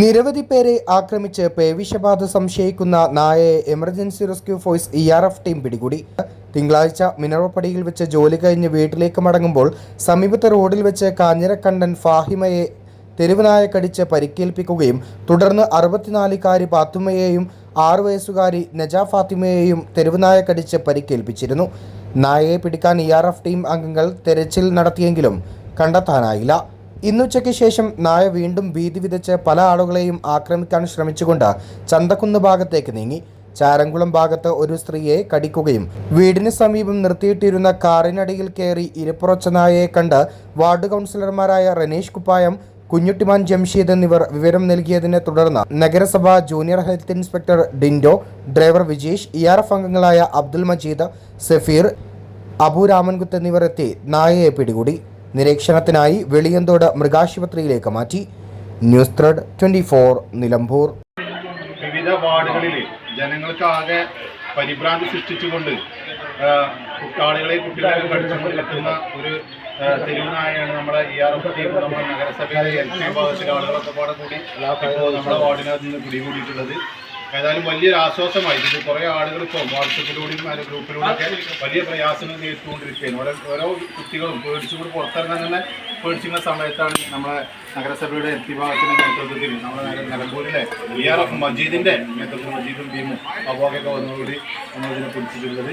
നിരവധി പേരെ ആക്രമിച്ച് പേവിഷബാധ സംശയിക്കുന്ന നായയെ emergency rescue force E R F team പിടികൂടി. തിങ്കളാഴ്ച മിനറോപ്പടിയിൽ വെച്ച് ജോലി കഴിഞ്ഞ് വീട്ടിലേക്ക് മടങ്ങുമ്പോൾ സമീപത്തെ റോഡിൽ വെച്ച് കാഞ്ഞിരക്കണ്ടൻ ഫാഹിമയെ തെരുവുനായ കടിച്ച് പരിക്കേൽപ്പിക്കുകയും തുടർന്ന് അറുപത്തിനാലുകാരി പാത്തുമ്മയെയും ആറു വയസ്സുകാരി നജ ഫാത്തിമയെയും തെരുവുനായ കടിച്ച് പരിക്കേൽപ്പിച്ചിരുന്നു. നായയെ പിടിക്കാൻ ഇ ആർ എഫ് ടീം അംഗങ്ങൾ തെരച്ചിൽ നടത്തിയെങ്കിലും കണ്ടെത്താനായില്ല. ഇന്നുച്ചയ്ക്ക് ശേഷം നായ വീണ്ടും ഭീതി വിതച്ച് പല ആളുകളെയും ആക്രമിക്കാൻ ശ്രമിച്ചുകൊണ്ട് ചന്തക്കുന്ന് ഭാഗത്തേക്ക് നീങ്ങി. ചാരംകുളം ഭാഗത്ത് ഒരു സ്ത്രീയെ കടിക്കുകയും വീടിന് സമീപം നിർത്തിയിട്ടിരുന്ന കാറിനടിയിൽ കയറി ഇരപ്പുറച്ച നായയെ കണ്ട് വാർഡ് കൗൺസിലർമാരായ റനീഷ് കുപ്പായം കുഞ്ഞുട്ടിമാൻ ജംഷീദ് എന്നിവർ വിവരം നൽകിയതിനെ തുടർന്ന് നഗരസഭ junior health inspector Dindo driver Vijesh E R F അംഗങ്ങളായ അബ്ദുൽ മജീദ് സഫീർ അബു രാമൻകുത്ത് എന്നിവർ എത്തി നായയെ പിടികൂടി. നിരീക്ഷണത്തിനായി വെളിയന്തോട് മൃഗാശുപത്രിയിലേക്ക് മാറ്റി. News thread twenty four Nilambur. വിവിധ വാർഡുകളിൽ ജനങ്ങൾക്ക് ആകെ പരിഭ്രാന്തി സൃഷ്ടിച്ചുകൊണ്ട് കുട്ടികളെ കുട്ടികളെത്തുന്ന ഒരു തെരുവിനായാണ് നമ്മുടെ ഇ ആർ എഫ് ടീം നമ്മുടെ നഗരസഭയിലെ എൽ പി ഭാഗത്തിലെ ആളുകളൊക്കെ കൂടി നമ്മുടെ വാർഡിനകത്ത് നിന്ന് പിടികൂടിയിട്ടുള്ളത്. ഏതായാലും വലിയൊരു ആശ്വാസമായി ഇത് കുറേ ആളുകൾ ഇപ്പോൾ വാട്സപ്പിലൂടെയും അതിന്റെ ഗ്രൂപ്പിലൂടെയൊക്കെ വലിയ പ്രയാസങ്ങൾ നേരിട്ടുകൊണ്ടിരിക്കുകയാണ്. ഓരോ ഓരോ കുട്ടികളും പേടിച്ചുകൂടി പുറത്തിറങ്ങാൻ തന്നെ പേടിച്ചിരുന്ന സമയത്താണ് നമ്മളെ നഗരസഭയുടെ എത്തി ഭാഗത്തിന്റെ നേതൃത്വത്തിൽ നമ്മുടെ നിലമ്പൂരിലെ ഇ ആർ എഫ് മജീദിന്റെ നേതൃത്വത്തിൽ മജീദും ടീമും അബോഗൊക്കെ വന്നുകൂടി നമ്മളിതിനെ പിടിച്ചിട്ടുള്ളത്